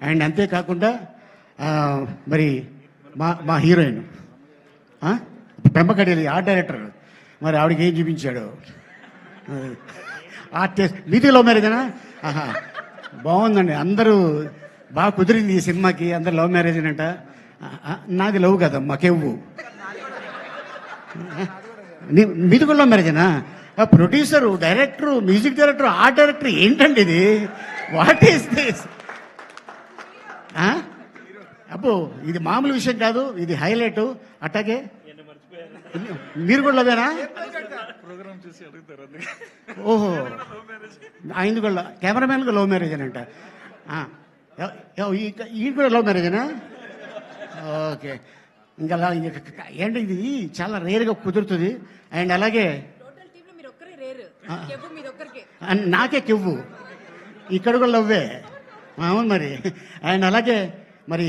And అంతేకాకుండా మరి మా మా హీరోయిన్ ఆ? పెంపకడేలి ఆర్ట్ డైరెక్టర్ మరి ఆవిడకి ఏం చూపించాడు? ఆర్టిస్ట్ మీది లవ్ మ్యారేజేనా ఆహా బాగుందండి. అందరూ బాగా కుదిరింది ఈ సినిమాకి అందరు లవ్ మ్యారేజ్ అంట. నాది లవ్ కదా మాకెవ్వు మీది కూడా love మ్యారేజేనా? Producer director music director art director ఏంటండి ఇది? వాట్ ఈస్ దిస్ అబ్బో ఇది మామూలు విషయం కాదు ఇది హైలైట్ అట్టాగే మీరు కూడా లవేనా ప్రోగ్రామ్ చూసి అడుగుతారు అందుకే ఓహో ఆయన కూడా కెమెరామెన్ లవ్ మ్యారేజ్ అని అంట. ఈ- ఈ కూడా లవ్ మ్యారేజేనా ఓకే. ఇంకా అలా ఇంక- ఏంటి ఇది? చాలా రేర్గా కుదురుతుంది. అండ్ అలాగే నాకే కివ్వు. ఇక్కడ కూడా లవ్వే. అవును మరి. అండ్ అలాగే